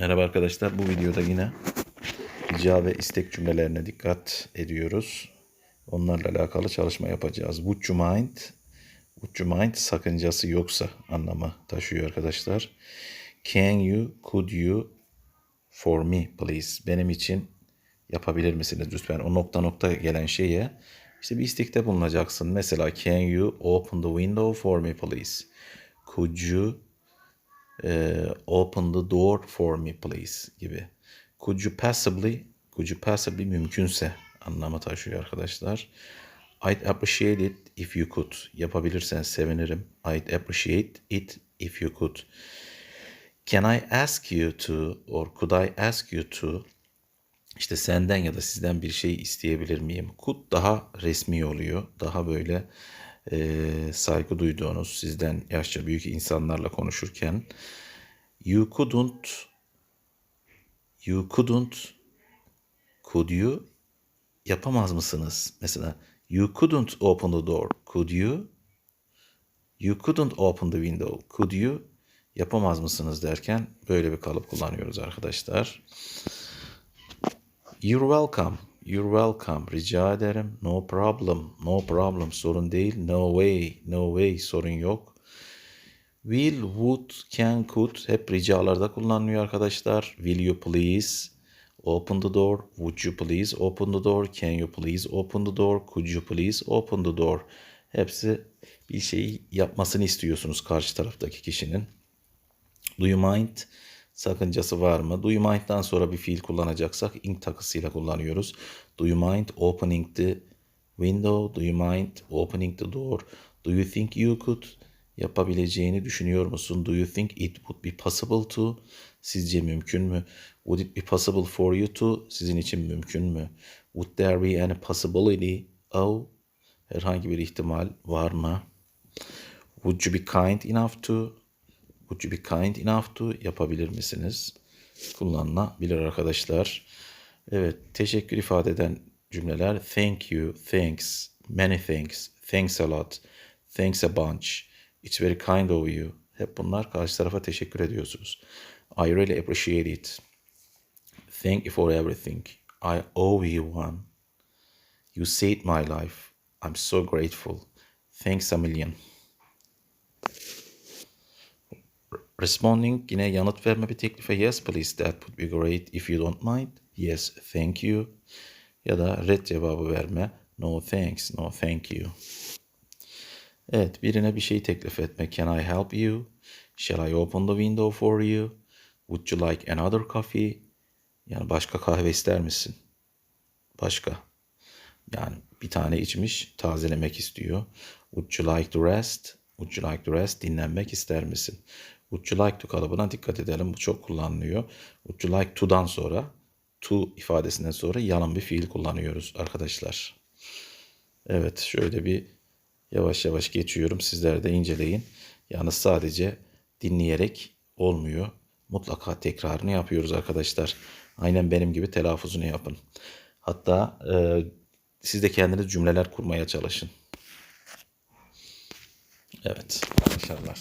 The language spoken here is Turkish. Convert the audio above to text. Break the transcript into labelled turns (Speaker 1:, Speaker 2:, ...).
Speaker 1: Merhaba arkadaşlar. Bu videoda yine rica ve istek cümlelerine dikkat ediyoruz. Onlarla alakalı çalışma yapacağız. Would you mind? Would you mind sakıncası yoksa anlamı taşıyor arkadaşlar. Can you, could you for me please? Benim için yapabilir misiniz lütfen? O nokta nokta gelen şeye işte bir istekte bulunacaksın. Mesela can you open the window for me please? Could you e, open the door for me please gibi. Could you possibly, could you possibly mümkünse anlamı taşıyor arkadaşlar. I'd appreciate it if you could. Yapabilirsen sevinirim. I'd appreciate it if you could. Can I ask you to or could I ask you to işte senden ya da sizden bir şey isteyebilir miyim? Could daha resmi oluyor. Daha böyle e, saygı duyduğunuz sizden yaşça büyük insanlarla konuşurken you couldn't you couldn't could you yapamaz mısınız? Mesela you couldn't open the door. Could you? You couldn't open the window. Could you? Yapamaz mısınız derken böyle bir kalıp kullanıyoruz arkadaşlar. You're welcome. You're welcome. Rica ederim. No problem. No problem. Sorun değil. No way. No way. Sorun yok. Will, would, can, could hep ricalarda kullanılıyor arkadaşlar. Will you please open the door? Would you please open the door? Can you please open the door? Could you please open the door? Hepsi bir şeyi yapmasını istiyorsunuz karşı taraftaki kişinin. Do you mind? Sakıncası var mı? Do you mind'dan sonra bir fiil kullanacaksak ing takısıyla kullanıyoruz. Do you mind opening the window? Do you mind opening the door? Do you think you could? Yapabileceğini düşünüyor musun? Do you think it would be possible to? Sizce mümkün mü? Would it be possible for you to? Sizin için mümkün mü? Would there be any possibility? Oh, herhangi bir ihtimal var mı? Would you be kind enough to? Would you be kind enough to? Yapabilir misiniz? Kullanılabilir arkadaşlar. Evet, teşekkür ifade eden cümleler thank you, thanks, many thanks, thanks a lot, thanks a bunch, it's very kind of you. Hep bunlar karşı tarafa teşekkür ediyorsunuz. I really appreciate it. Thank you for everything. I owe you one. You saved my life. I'm so grateful. Thanks a million. Responding yine yanıt verme bir teklife yes please that would be great if you don't mind. Yes thank you. Ya da red cevabı verme. No thanks, no thank you. Evet birine bir şey teklif etme. Can I help you? Shall I open the window for you? Would you like another coffee? Yani başka kahve ister misin? Başka. Yani bir tane içmiş, tazelemek istiyor. Would you like to rest? Would you like to rest? Dinlenmek ister misin? Would you like to kalıbına dikkat edelim. Bu çok kullanılıyor. Would you like to'dan sonra, to ifadesinden sonra yanın bir fiil kullanıyoruz arkadaşlar. Evet, şöyle bir yavaş yavaş geçiyorum. Sizler de inceleyin. Yalnız sadece dinleyerek olmuyor. Mutlaka tekrarını yapıyoruz arkadaşlar. Aynen benim gibi telaffuzunu yapın. Hatta e, siz de kendiniz cümleler kurmaya çalışın. Evet, başarılar.